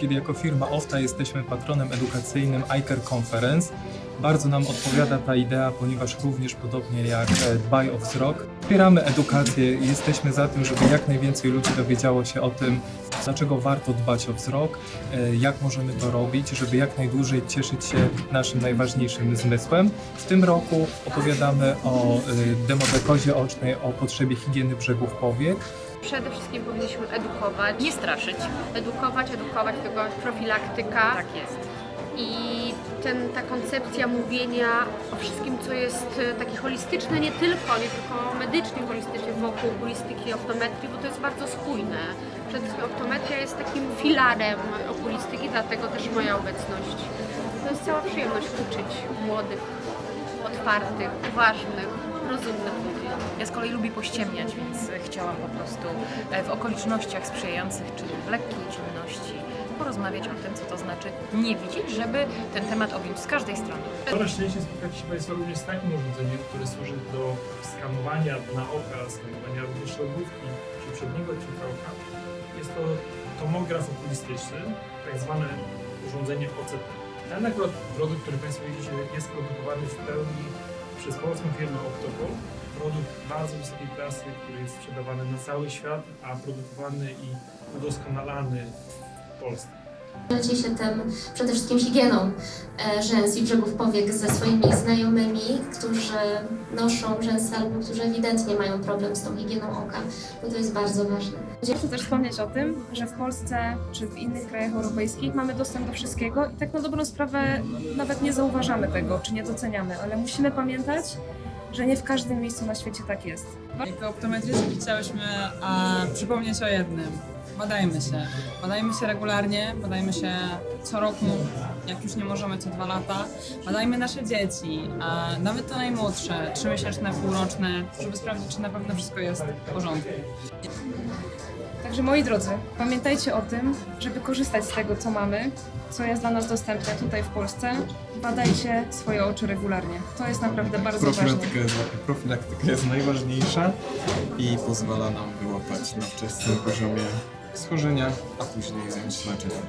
kiedy jako firma OFTA jesteśmy patronem edukacyjnym iCare Conference, bardzo nam odpowiada ta idea, ponieważ również podobnie jak e, Dbaj o wzrok, wspieramy edukację i jesteśmy za tym, żeby jak najwięcej ludzi dowiedziało się o tym, dlaczego warto dbać o wzrok, e, jak możemy to robić, żeby jak najdłużej cieszyć się naszym najważniejszym zmysłem. W tym roku opowiadamy o e, demodekozie ocznej, o potrzebie higieny brzegów powiek, Przede wszystkim powinniśmy edukować. Nie straszyć. Edukować, edukować, tego profilaktyka. Tak jest. I ten, ta koncepcja mówienia o wszystkim, co jest e, takie holistyczne, nie tylko, nie tylko medycznie holistyczne wokół okulistyki i optometrii, bo to jest bardzo spójne. Przede wszystkim optometria jest takim filarem okulistyki, dlatego też moja obecność. To jest cała przyjemność uczyć młodych, otwartych, uważnych, Ja z kolei lubię pościemniać, więc chciałam po prostu e, w okolicznościach sprzyjających, czyli w lekkiej ciemności, porozmawiać o tym, co to znaczy nie widzieć, żeby ten temat objąć z każdej strony. Coraz częściej spotkacie się Państwo również z takim urządzeniem, które służy do skanowania dna oka, skanowania również lodówki czy przedniego odcinka oka. Jest to tomograf okulistyczny, tak zwane urządzenie OCT. Ten akurat produkt, który Państwo widzicie, jest produkowany w pełni przez polską firmę Optopol. Produkt bardzo wysokiej klasy, który jest sprzedawany na cały świat, a produkowany i udoskonalany w Polsce. Dzieli się tym przede wszystkim higieną e, rzęs i brzegów powiek ze swoimi znajomymi, którzy noszą rzęsy albo którzy ewidentnie mają problem z tą higieną oka, bo to jest bardzo ważne. Chcę też wspomnieć o tym, że w Polsce czy w innych krajach europejskich mamy dostęp do wszystkiego i tak na dobrą sprawę nawet nie zauważamy tego, czy nie doceniamy, ale musimy pamiętać, że nie w każdym miejscu na świecie tak jest. Jako optometrystki chciałyśmy a, przypomnieć o jednym. Badajmy się. Badajmy się regularnie, badajmy się co roku, jak już nie możemy co dwa lata. Badajmy nasze dzieci, a nawet te najmłodsze, trzymiesięczne, półroczne, żeby sprawdzić, czy na pewno wszystko jest w porządku. Także moi drodzy, pamiętajcie o tym, żeby korzystać z tego, co mamy, co jest dla nas dostępne tutaj w Polsce. Badajcie swoje oczy regularnie. To jest naprawdę bardzo ważne. Profilaktyka jest, profilaktyka jest najważniejsza i pozwala nam wyłapać na wczesnym poziomie schorzenia, a później zająć leczeniem.